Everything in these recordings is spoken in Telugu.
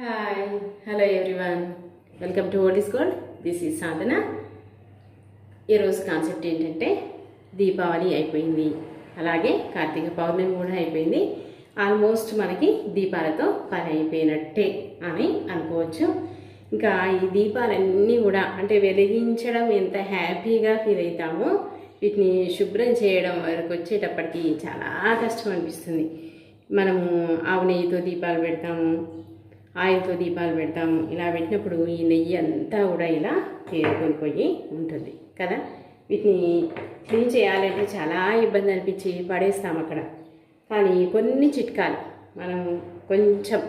Hi hello everyone welcome to old is gold this is Sadhana ఈరోజు కాన్సెప్ట్ ఏంటంటే దీపావళి అయిపోయింది. అలాగే కార్తీక పౌర్ణమి కూడా అయిపోయింది. ఆల్మోస్ట్ మనకి దీపాలతో పని అయిపోయినట్టే అని అనుకోవచ్చు. ఇంకా ఈ దీపాలన్నీ కూడా అంటే వెలిగించడం ఎంత హ్యాపీగా ఫీల్ అవుతామో వీటిని శుభ్రం చేయడం వరకు వచ్చేటప్పటికి చాలా కష్టం అనిపిస్తుంది. మనము ఆవు నెయ్యితో దీపాలు పెడతాము ఆయిల్తో దీపాలు పెడతాము. ఇలా పెట్టినప్పుడు ఈ నెయ్యి అంతా కూడా ఇలా పేరుకొని పోయి ఉంటుంది కదా? వీటిని క్లీన్ చేయాలంటే చాలా ఇబ్బంది అనిపించి పడేస్తాం అక్కడ. కానీ కొన్ని చిట్కాలు మనం కొంచెం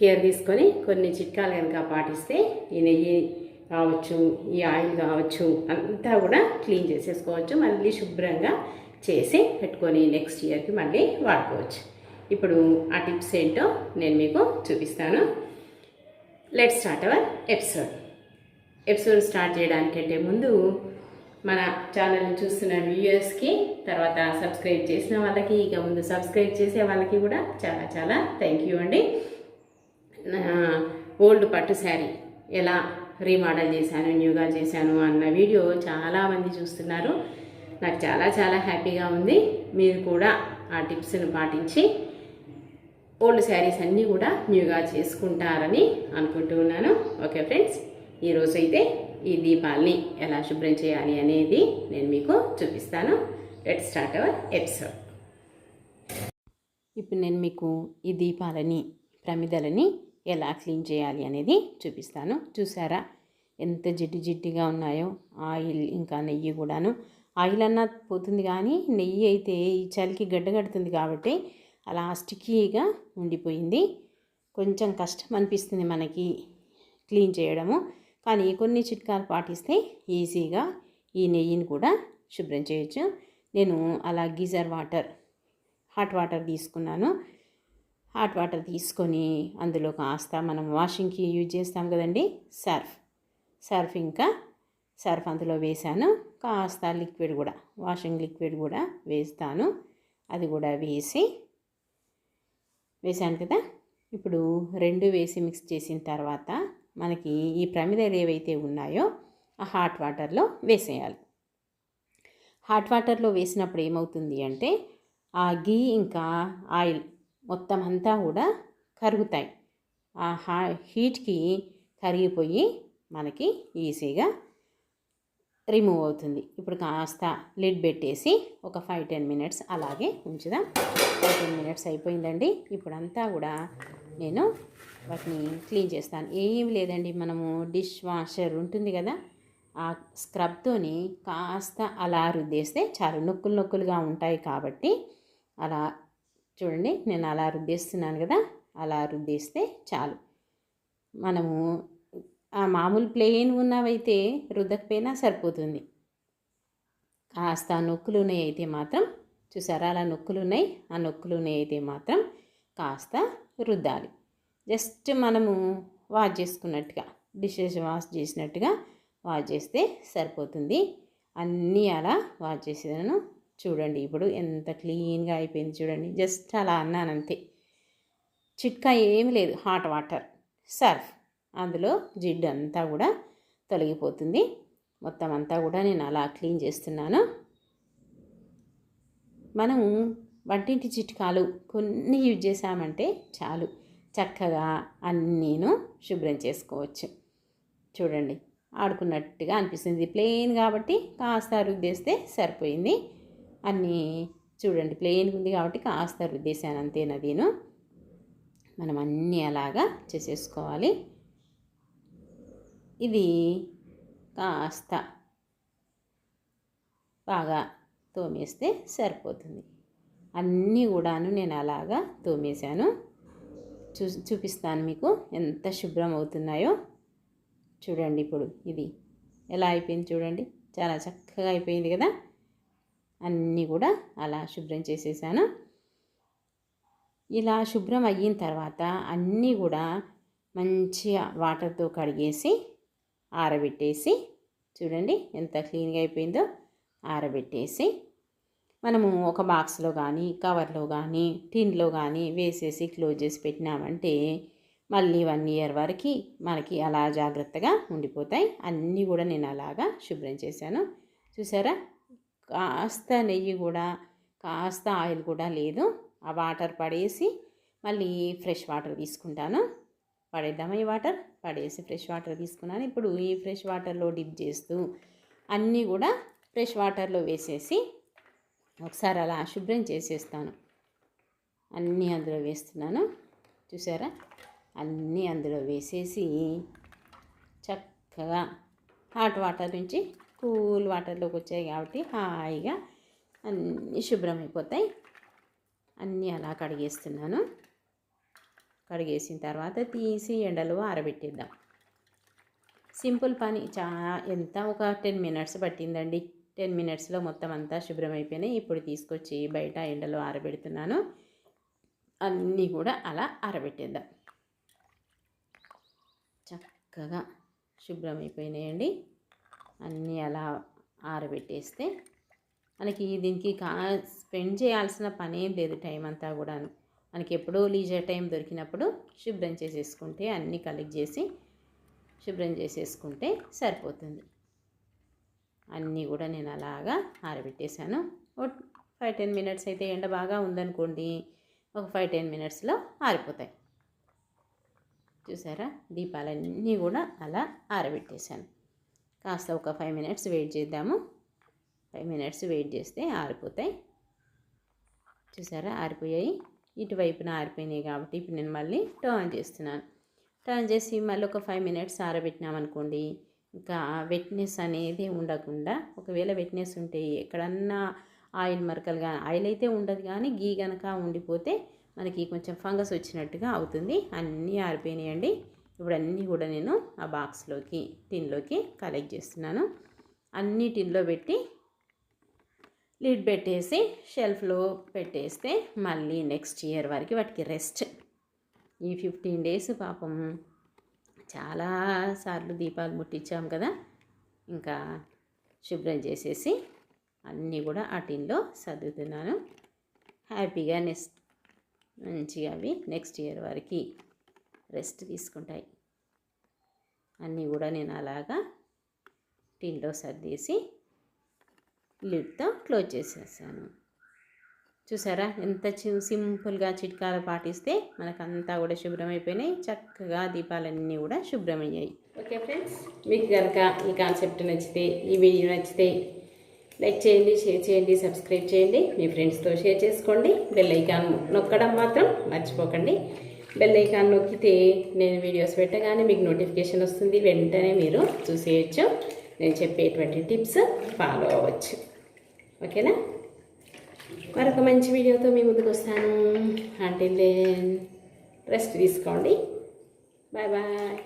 కేర్ తీసుకొని కొన్ని చిట్కాలు కనుక పాటిస్తే ఈ నెయ్యి కావచ్చు ఈ ఆయిల్ కావచ్చు అంతా కూడా క్లీన్ చేసేసుకోవచ్చు. మళ్ళీ శుభ్రంగా చేసి పెట్టుకొని నెక్స్ట్ ఇయర్కి మళ్ళీ వాడుకోవచ్చు. ఇప్పుడు ఆ టిప్స్ ఏంటో నేను మీకు చూపిస్తాను. Let start our episode episode start చేయడానికంటే ముందు మన ఛానల్ని చూస్తున్న వ్యూయర్స్కి తర్వాత సబ్స్క్రైబ్ చేసిన వాళ్ళకి ఇక ముందు సబ్స్క్రైబ్ చేసే వాళ్ళకి కూడా చాలా చాలా థ్యాంక్ యూ అండి. ఓల్డ్ పట్టు శారీ ఎలా రీమోడల్ చేశాను న్యూగా చేశాను అన్న వీడియో చాలామంది చూస్తున్నారు. నాకు చాలా చాలా హ్యాపీగా ఉంది. మీరు కూడా ఆ టిప్స్ని పాటించి ఓల్డ్ శారీస్ అన్నీ కూడా న్యూగా చేసుకుంటారని అనుకుంటూ ఉన్నాను. ఓకే ఫ్రెండ్స్ ఈరోజు అయితే ఈ దీపాల్ని ఎలా శుభ్రం చేయాలి అనేది నేను మీకు చూపిస్తాను. Let start our episode. ఇప్పుడు నేను మీకు ఈ దీపాలని ప్రమిదలని ఎలా క్లీన్ చేయాలి అనేది చూపిస్తాను. చూసారా? ఎంత జిడ్డు జిడ్డుగా ఉన్నాయో ఆయిల్ ఇంకా నెయ్యి కూడాను. ఆయిల్ అన్నా పోతుంది కానీ నెయ్యి అయితే ఈ చలికి గడ్డగడుతుంది కాబట్టి అలా స్టిక్కీగా ఉండిపోయింది. కొంచెం కష్టం అనిపిస్తుంది మనకి క్లీన్ చేయడము. కానీ కొన్ని చిట్కాలు పాటిస్తే ఈజీగా ఈ నెయ్యిని కూడా శుభ్రం చేయొచ్చు. నేను అలా గీజర్ వాటర్ హాట్ వాటర్ తీసుకున్నాను. హాట్ వాటర్ తీసుకొని అందులో కాస్త మనం వాషింగ్కి యూజ్ చేస్తాం కదండి సర్ఫ్. సర్ఫ్ ఇంకా సర్ఫ్ అందులో వేసాను కాస్త లిక్విడ్ కూడా వాషింగ్ లిక్విడ్ కూడా వేస్తాను. అది కూడా వేసి వేసాను కదా. ఇప్పుడు రెండు వేసి మిక్స్ చేసిన తర్వాత మనకి ఈ ప్రమిదలు ఏవైతే ఉన్నాయో ఆ హాట్ వాటర్లో వేసేయాలి. హాట్ వాటర్లో వేసినప్పుడు ఏమవుతుంది అంటే ఆ గీ ఇంకా ఆయిల్ మొత్తం అంతా కూడా కరుగుతాయి. ఆ హా హీట్కి కరిగిపోయి మనకి ఈజీగా రిమూవ్ అవుతుంది. ఇప్పుడు కాస్త లిడ్ పెట్టేసి ఒక ఫైవ్ టెన్ మినిట్స్ అలాగే ఉంచుదాం. ఫైవ్ టెన్ మినిట్స్ అయిపోయిందండి. ఇప్పుడంతా కూడా నేను వాటిని క్లీన్ చేస్తాను. ఏం లేదండి. మనము డిష్ వాషర్ ఉంటుంది కదా ఆ స్క్రబ్తోని కాస్త అలా రుద్దేస్తే చాలా. నొక్కులు నొక్కులుగా ఉంటాయి కాబట్టి అలా చూడండి నేను అలా రుద్దేస్తున్నాను కదా అలా రుద్దేస్తే చాలు. మనము మామూలు ప్లెయిన్ ఉన్నవైతే రుద్దకపోయినా సరిపోతుంది. కాస్త నొక్కులు ఉన్నాయి అయితే మాత్రం చూసారా అలా నొక్కులు ఉన్నాయి ఆ నొక్కులు ఉన్నాయి అయితే మాత్రం కాస్త రుద్దాలి. జస్ట్ మనము వాష్ చేసుకున్నట్టుగా డిషెస్ వాష్ చేసినట్టుగా వాష్ చేస్తే సరిపోతుంది. అన్నీ అలా వాష్ చేసేదాను చూడండి ఇప్పుడు ఎంత క్లీన్గా అయిపోయింది చూడండి. జస్ట్ అలా అన్నాను అంతే. చిట్కా ఏమి లేదు. Hot water. సర్ఫ్. అందులో జిడ్డు అంతా కూడా తొలగిపోతుంది. మొత్తం అంతా కూడా నేను అలా క్లీన్ చేస్తున్నాను. మనం వంటింటి చిట్కాలు కొన్ని యూజ్ చేసామంటే చాలు. చక్కగా అన్నీను శుభ్రం చేసుకోవచ్చు. చూడండి ఆడుకున్నట్టుగా అనిపిస్తుంది. ప్లెయిన్ కాబట్టి కాస్త రుద్దేస్తే సరిపోయింది. అన్నీ చూడండి ప్లెయిన్గా ఉంది కాబట్టి కాస్త రుద్దేశాను అంతే నదీను. మనం అన్నీ అలాగా చేసేసుకోవాలి. ఇది కాస్త బాగా తోమేస్తే సరిపోతుంది. అన్నీ కూడాను నేను అలాగా తోమేశాను. చూ చూపిస్తాను మీకు ఎంత శుభ్రం అవుతున్నాయో చూడండి ఇప్పుడు ఇది ఎలా అయిపోయింది చూడండి. చాలా చక్కగా అయిపోయింది కదా. అన్నీ కూడా అలా శుభ్రం చేసేసాను. ఇలా శుభ్రం అయిన తర్వాత అన్నీ కూడా మంచిగా వాటర్తో కడిగేసి ఆరబెట్టేసి చూడండి ఎంత క్లీన్గా అయిపోయిందో ఆరబెట్టేసి మనము ఒక బాక్స్లో కానీ కవర్లో కానీ టిన్లో కానీ వేసేసి క్లోజ్ చేసి పెట్టినామంటే మళ్ళీ వన్ ఇయర్ వరకు మనకి అలా జాగ్రత్తగా ఉండిపోతాయి. అన్నీ కూడా నేను అలాగా శుభ్రం చేశాను. చూసారా? కాస్త నెయ్యి కూడా కాస్త ఆయిల్ కూడా లేదు. ఆ వాటర్ పడేసి మళ్ళీ ఫ్రెష్ వాటర్ తీసుకుంటాను. పడేద్దామా ఈ వాటర్ పడేసి ఫ్రెష్ వాటర్ తీసుకున్నాను. ఇప్పుడు ఈ ఫ్రెష్ వాటర్లో డిప్ చేస్తూ అన్నీ కూడా ఫ్రెష్ వాటర్లో వేసేసి ఒకసారి అలా శుభ్రం చేసేస్తాను. అన్నీ అందులో వేస్తున్నాను. చూసారా? అన్నీ అందులో వేసేసి చక్కగా హాట్ వాటర్ నుంచి కూల్ వాటర్లోకి వచ్చాయి కాబట్టి హాయిగా అన్నీ శుభ్రం అయిపోతాయి అన్నీ అలా కడిగేస్తున్నాను. కడిగేసిన తర్వాత తీసి ఎండలో ఆరబెట్టేద్దాం. సింపుల్ పని. చాలా ఎంత? ఒక టెన్ మినిట్స్ పట్టిందండి. టెన్ మినిట్స్లో మొత్తం అంతా శుభ్రం అయిపోయినాయి ఇప్పుడు తీసుకొచ్చి బయట ఎండలో ఆరబెడుతున్నాను. అన్నీ కూడా అలా ఆరబెట్టేద్దాం. చక్కగా శుభ్రం అయిపోయినాయండి అన్నీ అలా ఆరబెట్టేస్తే మనకి దీనికి కా స్పెండ్ చేయాల్సిన పని ఏం లేదు టైం అంతా కూడాను. మనకి ఎప్పుడూ లీజర్ టైం దొరికినప్పుడు శుభ్రం చేసేసుకుంటే అన్నీ కలెక్ట్ చేసి శుభ్రం చేసేసుకుంటే సరిపోతుంది. అన్నీ కూడా నేను అలాగా ఆరబెట్టేశాను. ఫైవ్ టెన్ మినిట్స్ అయితే ఎండ బాగా ఉందనుకోండి ఒక ఫైవ్ టెన్ మినిట్స్లో ఆరిపోతాయి. చూసారా? దీపాలన్నీ కూడా అలా ఆరబెట్టేశాను. కాస్త ఒక ఫైవ్ మినిట్స్ వెయిట్ చేద్దాము. ఫైవ్ మినిట్స్ వెయిట్ చేస్తే ఆరిపోతాయి. చూసారా? ఆరిపోయాయి. ఇటువైపున ఆరిపోయినాయి కాబట్టి ఇప్పుడు నేను మళ్ళీ టర్న్ చేస్తున్నాను. టర్న్ చేసి మళ్ళీ ఒక ఫైవ్ మినిట్స్ ఆరబెట్టినామనుకోండి ఇంకా వెట్నెస్ అనేది ఉండకుండా ఒకవేళ వెట్నెస్ ఉంటే ఎక్కడన్నా ఆయిల్ మరకలు కానీ ఆయిల్ అయితే ఉండదు కానీ గీ గనక ఉండిపోతే మనకి కొంచెం ఫంగస్ వచ్చినట్టుగా అవుతుంది. అన్నీ ఆరిపోయినాయండి. ఇప్పుడు అన్నీ కూడా నేను ఆ బాక్స్లోకి టిన్లోకి కలెక్ట్ చేస్తున్నాను. అన్నీ టిన్లో పెట్టి లిడ్ పెట్టేసి షెల్ఫ్లో పెట్టేస్తే మళ్ళీ నెక్స్ట్ ఇయర్ వరకు వాటికి రెస్ట్. ఈ ఫిఫ్టీన్ డేస్ పాపం చాలా సార్లు దీపాలు ముట్టించాం కదా. ఇంకా శుభ్రం చేసేసి అన్నీ కూడా ఆ టిన్లో సర్దుతున్నాను. హ్యాపీగా నెక్స్ట్ మంచిగా అవి నెక్స్ట్ ఇయర్ వరకు రెస్ట్ తీసుకుంటాయి. అన్నీ కూడా నేను అలాగా టిన్లో సర్దేసి లిడ్తో క్లోజ్ చేసేసాను. చూసారా? ఎంత సింపుల్గా చిట్కాలు పాటిస్తే మనకంతా కూడా శుభ్రమైపోయినాయి. చక్కగా దీపాలన్నీ కూడా శుభ్రమయ్యాయి. ఓకే ఫ్రెండ్స్ మీకు కనుక ఈ కాన్సెప్ట్ నచ్చితే ఈ వీడియో నచ్చితే లైక్ చేయండి షేర్ చేయండి సబ్స్క్రైబ్ చేయండి. మీ ఫ్రెండ్స్తో షేర్ చేసుకోండి. బెల్ ఐకాన్ నొక్కడం మాత్రం మర్చిపోకండి. బెల్ ఐకాన్ నొక్కితే నేను వీడియోస్ పెట్టగానే మీకు నోటిఫికేషన్ వస్తుంది. వెంటనే మీరు చూసేయచ్చు. నేను చెప్పేటువంటి టిప్స్ ఫాలో అవ్వచ్చు. ఓకేనా? మరొక మంచి వీడియోతో మీ ముందుకు వస్తాను. అంటే రెస్ట్ తీసుకోండి. Bye bye